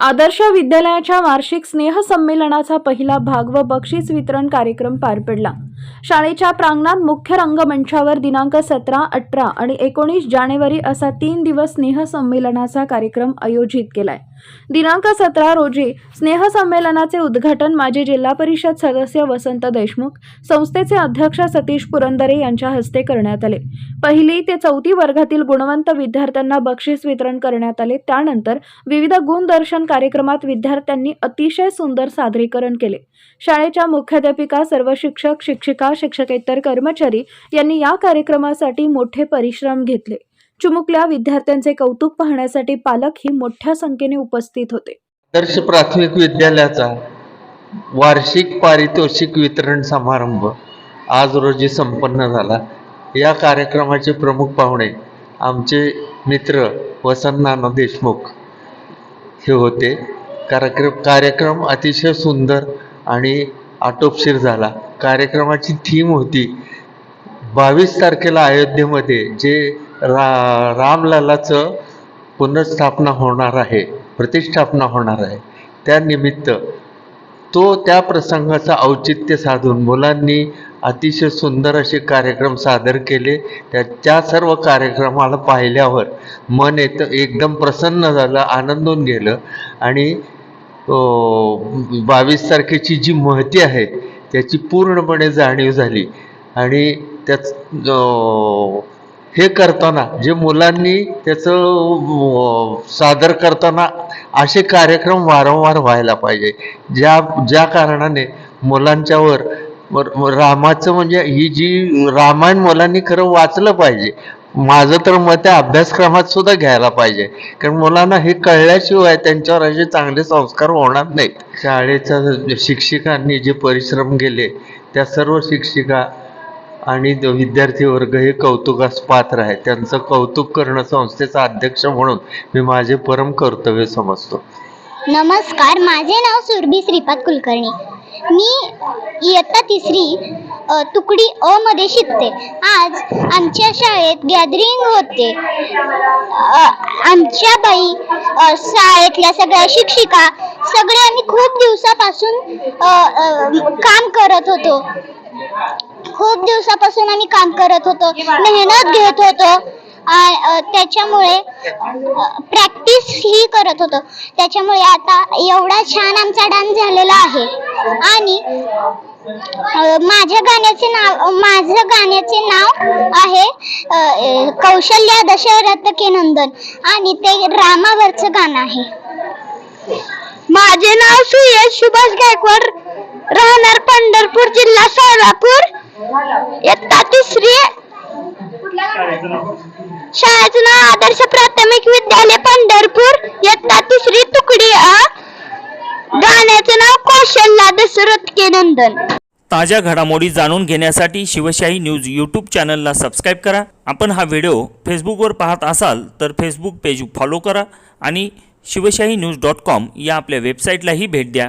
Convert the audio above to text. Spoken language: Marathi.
आदर्श विद्यालयाच्या वार्षिक स्नेहसंमेलनाचा पहिला भाग व बक्षीस वितरण कार्यक्रम पार पडला. शाळेच्या प्रांगणात मुख्य रंगमंचावर दिनांक सतरा अठरा आणि एकोणीस जानेवारी असा तीन दिवस स्नेहसंमेलनाचा कार्यक्रम आयोजित केलाय. दिनांक सतरा रोजी स्नेहसंमेलनाचे उद्घाटन माजी जिल्हा परिषद सदस्य वसंत देशमुख संस्थेचे अध्यक्ष सतीश पुरंदरे यांच्या हस्ते करण्यात आले. पहिली ते चौथी वर्गातील गुणवंत विद्यार्थ्यांना बक्षीस वितरण करण्यात आले. त्यानंतर विविध गुणदर्शन कार्यक्रमात विद्यार्थ्यांनी अतिशय सुंदर सादरीकरण केले. शाळेच्या मुख्याध्यापिका सर्व शिक्षक शिक्षक शिक्षकेतर कर्मचारी यांनी या कार्यक्रमासाठी मोठे परिश्रम घेतले. चुमुकल्या विद्यार्थ्यांचे कौतुक पाहण्यासाठी पालक ही मोठ्या संख्येने उपस्थित होते. आदर्श प्राथमिक विद्यालयाचा वार्षिक पारितोषिक वितरण समारंभ आज रोजी संपन्न झाला. या कार्यक्रमाचे प्रमुख पाहुणे आमचे मित्र वसंत नाना देशमुख हे होते. कार्यक्रम कार्यक्रम अतिशय सुंदर आणि आटोपशीर झाला. कार्यक्रमाची थीम होती. बावीस तारखेला अयोध्येमध्ये जे रा रामलालाचं पुनर्स्थापना होणार आहे प्रतिष्ठापना होणार आहे त्यानिमित्त तो त्या प्रसंगाचं औचित्य साधून मुलांनी अतिशय सुंदर असे कार्यक्रम सादर केले. त्या त्या सर्व कार्यक्रमाला पाहिल्यावर मन येतं एकदम प्रसन्न झालं आनंदून गेलं. आणि बावीस तारखेची जी महती आहे त्याची पूर्णपणे जाणीव झाली. आणि त्याच हे करताना जे मुलांनी त्याचं सादर करताना असे कार्यक्रम वारंवार व्हायला पाहिजे. ज्या ज्या कारणाने मुलांच्यावर रामाचं म्हणजे ही जी रामायण मुलांनी खरं वाचलं पाहिजे माझं तर मत आहे अभ्यासक्रमात सुद्धा घ्यायला पाहिजे. कारण मुलांना हे कळल्याशिवाय त्यांच्यावर असे चांगले संस्कार होणार नाहीत. शाळेच्या शिक्षकांनी जे परिश्रम केले त्या सर्व शिक्षिका आणि विद्यार्थी वर्ग हे कौतुकास पात्र आहे. त्यांचं कौतुक करणं संस्थेचा अध्यक्ष म्हणून मी माझे परम कर्तव्य समजतो. नमस्कार माझे नाव सुरभी श्रीपाद कुलकर्णी. मी इयत्ता तिसरी तुकडी अ मध्ये शिकते. आज आमच्या शाळेत गॅदरिंग होते. आमच्या बाई शाळेतल्या सगळ्या शिक्षिका सगळे आम्ही खूप दिवसापासून काम करत होतो. खूप दिवसापासून आम्ही काम करत होतो. मेहनत घेत होतो. त्याच्यामुळे प्रॅक्टिस ही करत होतो. त्याच्यामुळे आता एवढा छान आमचा डान्स झालेला आहे. आणि माझ्या गाण्याचे नाव माझं गाण्याचे नाव आहे कौशल्या दशरथ के नंदन आणि ते रामावरचं गाणं आहे. माझे नाव सुयश सुभाष गायकवाड. राहणार पंढरपूर जिल्हा सोलापूर. इयत्ता तिसरी. शाळेचं नाव आदर्श प्राथमिक विद्यालय पंढरपूर इयत्ता तिसरी तुकडी अ गाण्याचं नाव कौशल्या दशरथ के नंदन. ताज्या घडामोडी जाणून घेण्यासाठी शिवशाही न्यूज यूट्यूब चॅनलला सबस्क्राईब करा. आपण हा व्हिडिओ फेसबुकवर पाहत असाल तर फेसबुक पेज फॉलो करा आणि शिवशाही न्यूज डॉट कॉम या आपल्या वेबसाईटलाही भेट द्या.